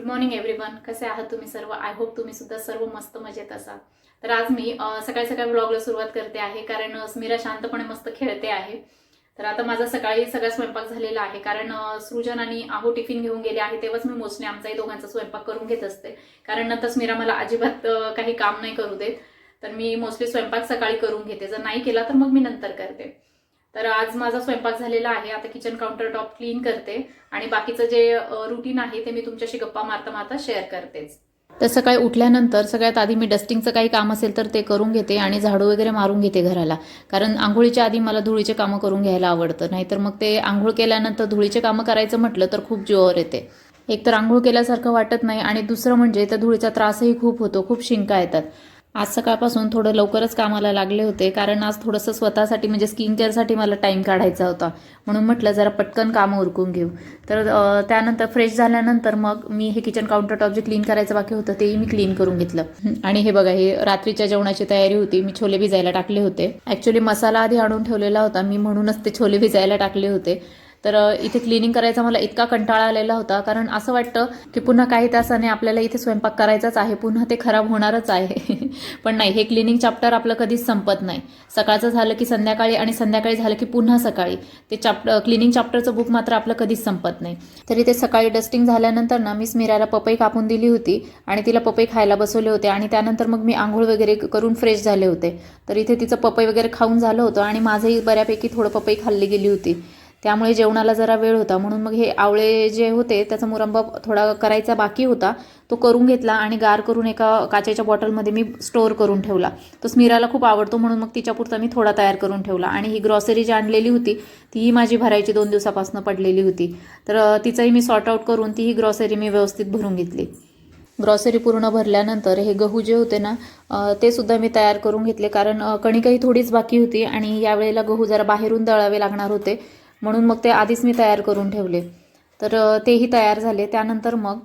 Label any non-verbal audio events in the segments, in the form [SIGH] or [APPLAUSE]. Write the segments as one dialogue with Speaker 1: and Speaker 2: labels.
Speaker 1: Good morning everyone कसे आहात तुम्ही सर्व? आय होप तुम्ही सुद्धा सर्व मस्त मजेत असाल. तर आज मी सकाळी सकाळी ब्लॉगला सुरुवात करते आहे कारण स्मिरा शांतपणे मस्त खेळते आहे. तर आता माझा सकाळी सगळा स्वयंपाक झालेला आहे कारण सृजन आणि आहो टिफिन घेऊन गेले आहे तेव्हाच मी मोस्टली आमचाही दोघांचा स्वयंपाक करून घेत असते. कारण नंतर स्मिरा मला अजिबात काही काम नाही करू देत. तर मी मोस्टली स्वयंपाक सकाळी करून घेते. जर नाही केला तर मग मी नंतर करते. तर आज माझा स्वयंपाक झालेला आहे. आता किचन काउंटर टॉप क्लीन करते. आणि बाकीचं जे रुटीन आहे ते मी तुमच्याशी गप्पा मारता मारता शेअर करतेच. तर सकाळी उठल्यानंतर सगळ्यात आधी मी डस्टिंगचं काही काम असेल तर ते करून घेते आणि झाडू वगैरे मारून घेते घराला. कारण आंघोळीच्या आधी मला धुळीचे कामं करून घ्यायला आवडतं. नाहीतर मग ते आंघोळ केल्यानंतर धुळीचे कामं करायचं म्हटलं तर खूप जोर येते. एक तर आंघोळ केल्यासारखं वाटत नाही आणि दुसरं म्हणजे त्या धुळीचा त्रासही खूप होतो. खूप शिंका येतात. आज सकाळपासून थोडं लवकरच कामाला लागले होते कारण आज थोडंसं स्वतःसाठी म्हणजे स्किन केअरसाठी मला टाईम काढायचा होता. म्हणून म्हटलं जरा पटकन कामं उरकून घेऊ. तर त्यानंतर फ्रेश झाल्यानंतर मग मी हे किचन काउंटर टॉप जे क्लीन करायचं बाकी होतं तेही मी क्लीन करून घेतलं. आणि हे बघा हे रात्रीच्या जेवणाची तयारी होती. मी छोले भिजायला टाकले होते. ॲक्च्युली मसाला आधी आणून ठेवलेला होता. मी म्हणूनच ते छोले भिजायला टाकले होते. तर इथे क्लिनिंग करायचा मला इतका कंटाळा आलेला होता. कारण असं वाटतं की पुन्हा काही तासाने आपल्याला इथे स्वयंपाक करायचाच आहे. पुन्हा ते खराब होणारच आहे. [LAUGHS] पण नाही हे क्लिनिंग चॅप्टर आपलं कधीच संपत नाही. सकाळचं झालं की संध्याकाळी आणि संध्याकाळी झालं की पुन्हा सकाळी. ते चॅप्टर क्लिनिंग चॅप्टरचं बुक मात्र आपलं कधीच संपत नाही. तरी ते सकाळी डस्टिंग झाल्यानंतर ना मी स्मिराला पपई कापून दिली होती आणि तिला पपई खायला बसवले होते आणि त्यानंतर मग मी आंघोळ वगैरे करून फ्रेश झाले होते. तर इथे तिचं पपई वगैरे खाऊन झालं होतं आणि माझंही बऱ्यापैकी थोडं पपई खाल्ली गेली होती. त्यामुळे जेवणाला जरा वेळ होता. म्हणून मग हे आवळे जे होते त्याचा मुरंबा थोडा करायचा बाकी होता. तो करून घेतला आणि गार करून एका काचेच्या बॉटलमध्ये मी स्टोअर करून ठेवला. तो स्मिराला खूप आवडतो म्हणून मग तिच्यापुरता मी थोडा तयार करून ठेवला. आणि ही ग्रॉसरी जी आणलेली होती तीही माझी भरायची दोन दिवसापासून पडलेली होती. तर तिचंही मी सॉर्ट आऊट करून तीही ग्रॉसरी मी व्यवस्थित भरून घेतली. ग्रॉसरी पूर्ण भरल्यानंतर हे गहू जे होते ना ते सुद्धा मी तयार करून घेतले. कारण कणिकही थोडीच बाकी होती आणि यावेळेला गहू जरा बाहेरून दळावे लागणार होते. म्हणून मग ते आधीच मी तयार करून ठेवले. तर तेही तयार झाले. त्यानंतर मग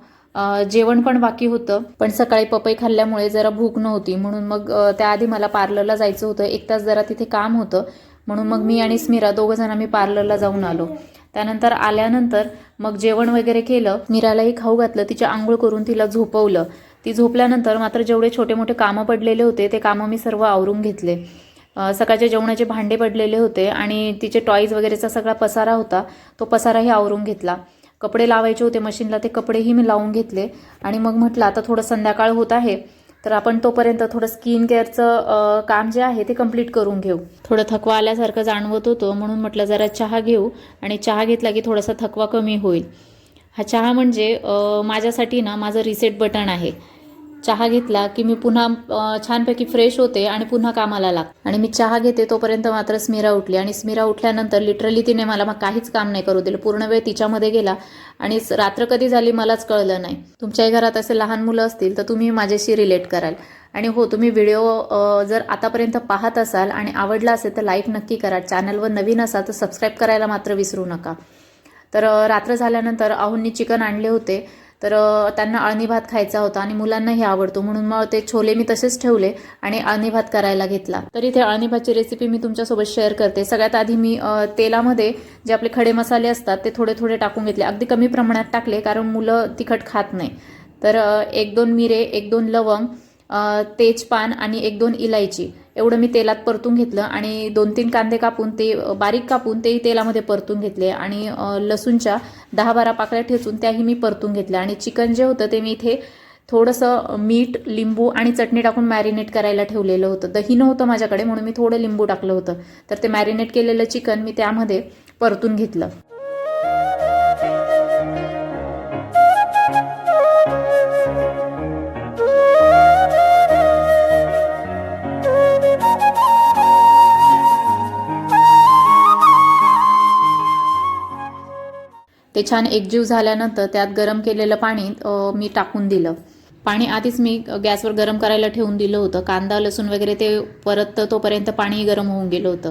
Speaker 1: जेवण पण बाकी होतं. पण सकाळी पपई खाल्ल्यामुळे जरा भूक नव्हती. म्हणून मग त्याआधी मला पार्लरला जायचं होतं. एक तास जरा तिथे काम होतं. म्हणून मग मी आणि स्मिरा दोघं जण आम्ही पार्लरला जाऊन आलो. त्यानंतर आल्यानंतर मग जेवण वगैरे केलं. स्मिरालाही खाऊ घातलं. तिची आंघोळ करून तिला झोपवलं. ती झोपल्यानंतर मात्र जेवढे छोटे मोठे कामं पडलेले होते ते कामं मी सर्व आवरून घेतले. सकाळच्या जेवणाचे भांडे पडलेले होते आणि तिचे टॉईज वगैरेचा सगळा पसारा होता. तो पसाराही आवरून घेतला. कपडे लावायचे होते मशीनला ते कपडेही मी लावून घेतले. आणि मग म्हटलं आता थोडं संध्याकाळ होत आहे तर आपण तोपर्यंत थोडं स्किन केअरचं काम जे आहे ते कंप्लीट करून घेऊ. थोडं थकवा आल्यासारखं जाणवत होतं म्हणून म्हटलं जरा चहा घेऊ. आणि चहा घेतला की थोडासा थकवा कमी होईल. हा चहा म्हणजे माझ्यासाठी ना माझं रिसेट बटन आहे. चहा घेतला की मी पुन्हा छानपैकी फ्रेश होते आणि पुन्हा कामाला लागते. आणि मी चहा घेते तोपर्यंत मात्र स्मिरा उठली. आणि स्मिरा उठल्यानंतर लिटरली तिने मला मग काहीच काम नाही करू दिलं. पूर्ण वेळ तिच्यामध्ये गेला. आणि रात्र कधी झाली मलाच कळलं नाही. तुमच्याही घरात असे लहान मुलं असतील तर तुम्ही माझ्याशी रिलेट कराल. आणि हो तुम्ही व्हिडिओ जर आतापर्यंत पाहत असाल आणि आवडला असेल तर लाईक नक्की करा. चॅनलवर नवीन असाल तर सबस्क्राईब करायला मात्र विसरू नका. तर रात्र झाल्यानंतर आहुंनी चिकन आणले होते. तर त्यांना अळणी भात खायचा होता आणि मुलांनाही आवडतो. म्हणून मग ते छोले मी तसेच ठेवले आणि अळणी भात करायला घेतला. तर इथे अळणी भातची रेसिपी मी तुमच्यासोबत शेअर करते. सगळ्यात आधी मी तेलामध्ये जे आपले खडे मसाले असतात ते थोडे थोडे टाकून घेतले. अगदी कमी प्रमाणात टाकले कारण मुलं तिखट खात नाही. तर एक दोन मिरे एक दोन लवंग तेजपान आणि एक दोन इलायची. एवढं मी तेलात परतून घेतलं आणि दोन तीन कांदे कापून ते बारीक कापून तेही तेलामध्ये परतून घेतले आणि लसूणच्या दहा बारा पाकळ्या ठेचून त्याही मी परतून घेतल्या आणि चिकन जे होतं ते मी इथे थोडंसं मीठ लिंबू आणि चटणी टाकून मॅरिनेट करायला ठेवलेलं होतं. दही नव्हतं माझ्याकडे म्हणून मी थोडं लिंबू टाकलं होतं. तर ते मॅरिनेट केलेलं चिकन मी त्यामध्ये परतून घेतलं. ते छान एकजीव झाल्यानंतर त्यात गरम केलेलं पाणी मी टाकून दिलं. पाणी आधीच मी गॅसवर गरम करायला ठेवून दिलं होतं. कांदा लसूण वगैरे ते परत तोपर्यंत पाणी गरम होऊन गेलं होतं.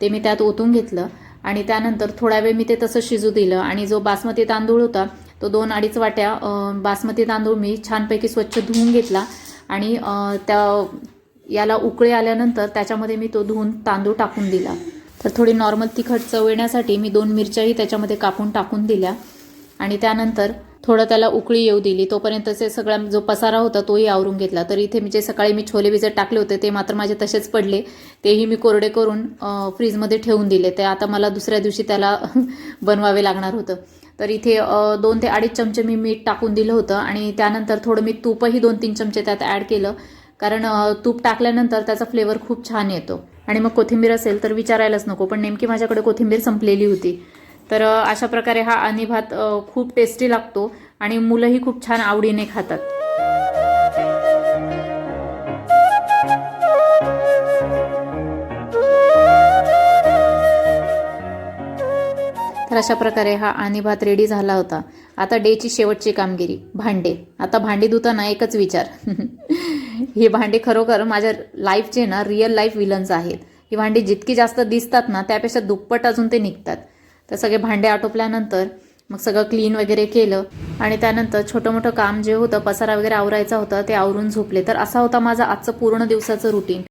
Speaker 1: ते मी त्यात ओतून घेतलं आणि त्यानंतर थोडा वेळ मी ते तसं शिजू दिलं आणि जो बासमती तांदूळ होता तो दोन अडीच वाट्या बासमती तांदूळ मी छानपैकी स्वच्छ धुवून घेतला आणि त्या याला उकळी आल्यानंतर त्याच्यामध्ये मी तो धुवून तांदूळ टाकून दिला. तर थोडी नॉर्मल तिखट चव येण्यासाठी मी दोन मिरच्याही त्याच्यामध्ये कापून टाकून दिल्या. आणि त्यानंतर थोडं त्याला उकळी येऊ दिली. तोपर्यंतचे सगळा जो पसारा होता तोही आवरून घेतला. तर इथे मी जे सकाळी मी छोले भिजत टाकले होते ते मात्र माझे तसेच पडले. तेही मी कोरडे करून फ्रीजमध्ये ठेवून दिले. ते आता मला दुसऱ्या दिवशी त्याला [LAUGHS] बनवावे लागणार होतं. तर इथे दोन ते अडीच चमचे मी मीठ टाकून दिलं होतं. आणि त्यानंतर थोडं मी तूपही दोन तीन चमचे त्यात ॲड केलं. कारण तूप टाकल्यानंतर त्याचा फ्लेवर खूप छान येतो. आणि मग कोथिंबीर असेल तर विचारायलाच नको पण नेमकी माझ्याकडे कोथिंबीर संपलेली होती. तर अशा प्रकारे हा आणि भात खूप टेस्टी लागतो आणि मुलंही खूप छान आवडीने खातात. तर अशा प्रकारे हा आणि भात रेडी झाला होता. आता डेची शेवटची कामगिरी भांडे. आता भांडी धुताना एकच विचार. [LAUGHS] ही भांडे खरोखर माझ्या लाईफचे ना रिअल लाईफ विलन्स आहेत. ही भांडी जितकी जास्त दिसतात ना त्यापेक्षा दुप्पट अजून ते निघतात. तर सगळे भांडे आटोपल्यानंतर मग सगळं क्लीन वगैरे केलं आणि त्यानंतर छोटं मोठं काम जे होतं पसारा वगैरे आवरायचा होता ते आवरून झोपले. तर असा होता माझा आजचं पूर्ण दिवसाचं रुटीन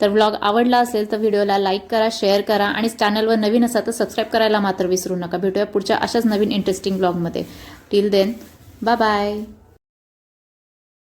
Speaker 1: तर ब्लॉग आवडला असेल तर व्हिडिओला लाईक करा शेअर करा आणि चॅनलवर नवीन असा तर सबस्क्राईब करायला मात्र विसरू नका. भेटूया पुढच्या अशाच नवीन इंटरेस्टिंग ब्लॉगमध्ये टिल देन बाय बाय